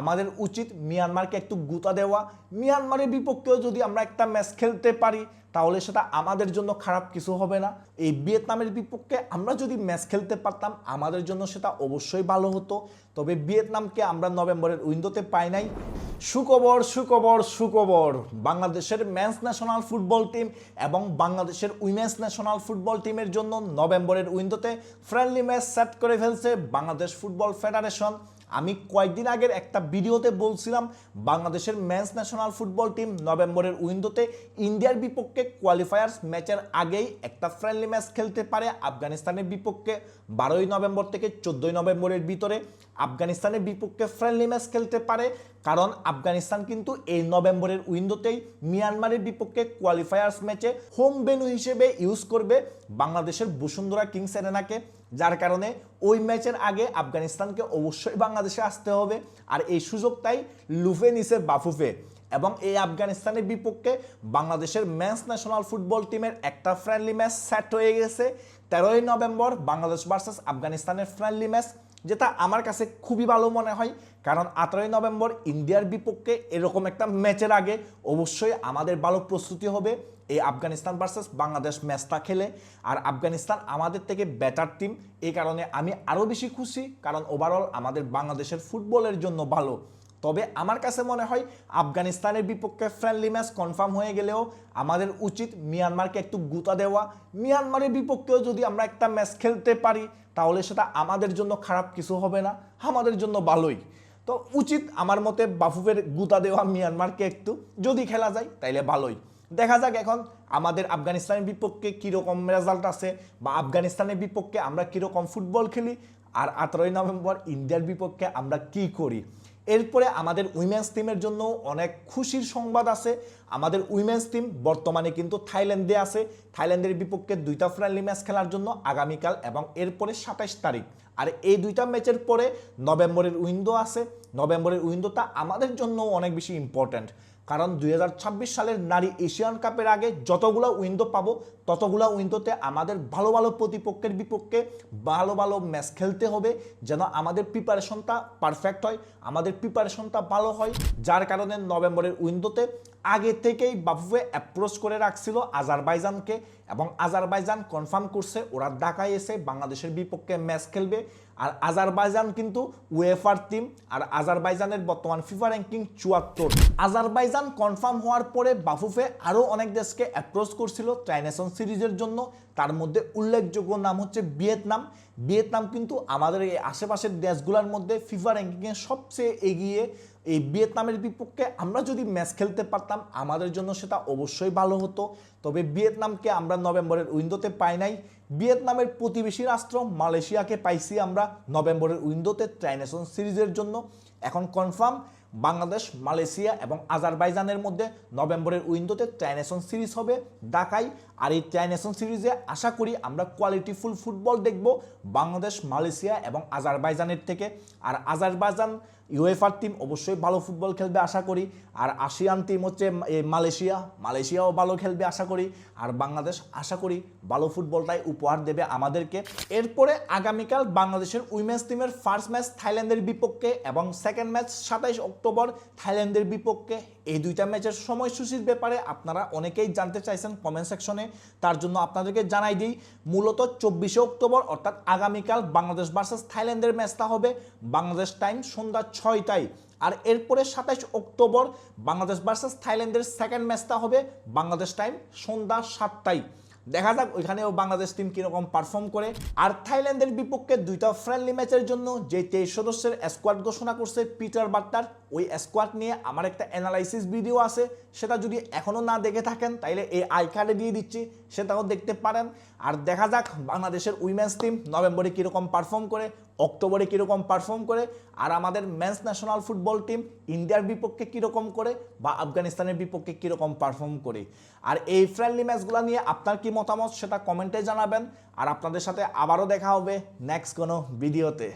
আমাদের উচিত মিয়ানমারকে একটু গুতা দেওয়া। মিয়ানমারের বিপক্ষেও যদি আমরা একটা ম্যাচ খেলতে পারি, তাহলে সেটা আমাদের জন্য খারাপ কিছু হবে না। এই ভিয়েতনামের বিপক্ষে আমরা যদি ম্যাচ খেলতে পারতাম, আমাদের জন্য সেটা অবশ্যই ভালো হতো। তবে ভিয়েতনামকে আমরা নভেম্বরের উইন্ডোতে পাই নাই। সুখবর সুখবর সুখবর। বাংলাদেশের মেন্স ন্যাশনাল ফুটবল টিম এবং বাংলাদেশের উইমেন্স ন্যাশনাল ফুটবল টিমের জন্য নভেম্বরের উইন্ডোতে ফ্রেন্ডলি ম্যাচ সেট করে ফেলছে বাংলাদেশ ফুটবল ফেডারেশন আমি কয়েকদিন আগের একটা ভিডিওতে বলছিলাম, বাংলাদেশের মেন্স ন্যাশনাল ফুটবল টিম নভেম্বরের উইন্ডোতে ইন্ডিয়ার বিপক্ষে কোয়ালিফায়ার্স ম্যাচের আগেই একটা ফ্রেন্ডলি ম্যাচ খেলতে পারে আফগানিস্তানের বিপক্ষে। বারোই নভেম্বর থেকে চোদ্দোই নভেম্বরের ভিতরে আফগানিস্তানের বিপক্ষে ফ্রেন্ডলি ম্যাচ খেলতে পারে। কারণ আফগানিস্তান কিন্তু এই নভেম্বরের উইন্ডোতেই মিয়ানমারের বিপক্ষে কোয়ালিফায়ার্স ম্যাচে হোম ভেন্যু হিসেবে ইউজ করবে বাংলাদেশের বসুন্ধরা কিংস এরেনাকে যার কারণে ওই ম্যাচের আগে আফগানিস্তানকে অবশ্যই বাংলাদেশে আসতে হবে। আর এই সুযোগটাই লুফে নিছে বাফুফে এবং এই আফগানিস্তানের বিপক্ষে বাংলাদেশের মেন্স ন্যাশনাল ফুটবল টিমের একটা ফ্রেন্ডলি ম্যাচ সেট হয়ে গেছে। তেরোই নভেম্বর বাংলাদেশ ভার্সেস আফগানিস্তানের ফ্রেন্ডলি ম্যাচ যেটা আমার কাছে খুবই ভালো মনে হয়, কারণ আঠারোই নভেম্বর ইন্ডিয়ার বিপক্ষে এরকম একটা ম্যাচের আগে অবশ্যই আমাদের ভালো প্রস্তুতি হবে। এই আফগানিস্তান ভার্সেস বাংলাদেশ ম্যাচটা খেলে। আর আফগানিস্তান আমাদের থেকে বেটার টিম এই কারণে আমি আরও বেশি খুশি, কারণ ওভারঅল আমাদের বাংলাদেশের ফুটবলের জন্য ভালো। তবে আমার কাছে মনে হয় আফগানিস্তানের বিপক্ষে ফ্রেন্ডলি ম্যাচ কনফার্ম হয়ে গেলেও আমাদের উচিত মিয়ানমারকে একটু গুতা দেওয়া। মিয়ানমারের বিপক্ষেও যদি আমরা একটা ম্যাচ খেলতে পারি, তাহলে সেটা আমাদের জন্য খারাপ কিছু হবে না, আমাদের জন্য ভালোই। তো উচিত আমার মতে বাফুফের গুতা দেওয়া মিয়ানমারকে একটু, যদি খেলা যায় তাইলে ভালোই। দেখা যাক এখন আমাদের আফগানিস্তানের বিপক্ষে কীরকম রেজাল্ট আছে বা আফগানিস্তানের বিপক্ষে আমরা কীরকম ফুটবল খেলি, আর আঠারোই নভেম্বর ইন্ডিয়ার বিপক্ষে আমরা কি করি। এরপরে আমাদের উইমেন্স টিমের জন্য অনেক খুশির সংবাদ আছে। আমাদের উইমেন্স টিম বর্তমানে কিন্তু থাইল্যান্ডে আছে। থাইল্যান্ডের বিপক্ষে দুইটা ফ্রেন্ডলি ম্যাচ খেলার জন্য আগামীকাল এবং এরপরে সাতাইশ তারিখ। আর এই দুইটা ম্যাচের পরে নভেম্বরের উইন্ডো আছে। নভেম্বরের উইন্ডোটা আমাদের জন্য অনেক বেশি ইম্পর্ট্যান্ট কারণ দুই হাজার ছাব্বিশ সালের নারী এশিয়ান কাপের আগে যতগুলো উইন্ডো পাবো, ততগুলো উইন্ডোতে আমাদের ভালো ভালো প্রতিপক্ষের বিপক্ষে ভালো ভালো ম্যাচ খেলতে হবে, যেন আমাদের প্রিপারেশনটা পারফেক্ট হয়, আমাদের প্রিপারেশনটা ভালো হয়। যার কারণে নভেম্বরের উইন্ডোতে আগে থেকেই বাফুফে অ্যাপ্রোচ করে রাখছিল আজারবাইজানকে এবং আজারবাইজান কনফার্ম করছে, ওরা ঢাকায় এসে বাংলাদেশের বিপক্ষে ম্যাচ খেলবে। আর আজারবাইজান কিন্তু ওয়েফার টিম আর আজারবাইজানের বর্তমান ফিফা র্যাঙ্কিং চুয়াত্তর। আজারবাইজান কনফার্ম হওয়ার পরে বাফুফে আরও অনেক দেশকে অ্যাপ্রোচ করছিল ট্রাইনেশন সিরিজের জন্য। তার মধ্যে উল্লেখযোগ্য নাম হচ্ছে ভিয়েতনাম। ভিয়েতনাম কিন্তু আমাদের এই আশেপাশের দেশগুলোর মধ্যে ফিফা র্যাঙ্কিংয়ে সবচেয়ে এগিয়ে এই ভিয়েতনামের বিপক্ষে আমরা যদি ম্যাচ খেলতে পারতাম, আমাদের জন্য সেটা অবশ্যই ভালো হতো। তবে ভিয়েতনামকে আমরা নভেম্বরের উইন্ডোতে পাই নাই। ভিয়েতনামের প্রতিবেশী রাষ্ট্র মালয়েশিয়াকে পাইছি আমরা নভেম্বরের উইন্ডোতে ট্রাইনেশন সিরিজের জন্য। এখন কনফার্ম, বাংলাদেশ, মালয়েশিয়া এবং আজারবাইজানের মধ্যে নভেম্বরের উইন্ডোতে ট্রাইনেশন সিরিজ হবে ঢাকায়। আর এই ট্রাইনেশন সিরিজে আশা করি আমরা কোয়ালিটিফুল ফুটবল দেখব বাংলাদেশ, মালয়েশিয়া এবং আজারবাইজানের থেকে। আর আজারবাইজান ইউএফআর টিম অবশ্যই ভালো ফুটবল খেলবে আশা করি। আর আসিয়ান টিম হচ্ছে মালয়েশিয়া। মালয়েশিয়াও ভালো খেলবে আশা করি। আর বাংলাদেশ আশা করি ভালো ফুটবলটাই উপহার দেবে আমাদেরকে। এরপরে আগামীকাল বাংলাদেশের উইমেন্স টিমের ফার্স্ট ম্যাচ থাইল্যান্ডের বিপক্ষে এবং সেকেন্ড ম্যাচ সাতাইশ অক্টোবর থাইল্যান্ডের বিপক্ষে। এই দুইটা ম্যাচের সময়সূচির ব্যাপারে আপনারা অনেকেই জানতে চাইছেন কমেন্ট সেকশনে তার জন্য আপনাদেরকে জানাই দিই, মূলত চব্বিশে অক্টোবর অর্থাৎ আগামীকাল বাংলাদেশ ভার্সেস থাইল্যান্ডের ম্যাচটা হবে। বাংলাদেশ টাইম সন্ধ্যা ছয়টায়। আর এরপরে সাতাইশ অক্টোবর বাংলাদেশ ভার্সেস থাইল্যান্ডের সেকেন্ড ম্যাচটা হবে বাংলাদেশ টাইম সন্ধ্যা সাতটায়। দেখা যাক ওইখানেও বাংলাদেশ টিম কীরকম পারফর্ম করে। আর থাইল্যান্ডের বিপক্ষে দুইটা ফ্রেন্ডলি ম্যাচের জন্য যে তেইশ সদস্যের স্কোয়াড ঘোষণা করছে পিটার বাট্টার ওই স্কোয়াড নিয়ে আমার একটা অ্যানালাইসিস ভিডিও আছে, সেটা যদি এখনও না দেখে থাকেন, তাইলে এই আই কার্ডে দিয়ে দিচ্ছি, সেটাও দেখতে পারেন। আর দেখা যাক বাংলাদেশের উইমেন্স টিম নভেম্বরে কীরকম পারফর্ম করে, অক্টোবরে কীরকম পারফর্ম করে, আর আমাদের মেন্স ন্যাশনাল ফুটবল টিম ইন্ডিয়ার বিপক্ষে কীরকম করে, বা আফগানিস্তানের বিপক্ষে কীরকম পারফর্ম করে। আর এই ফ্রেন্ডলি ম্যাচগুলো নিয়ে আপনার কি মতামত, সেটা কমেন্টে জানাবেন। আর আপনাদের সাথে আবারও দেখা হবে নেক্সট কোনো ভিডিওতে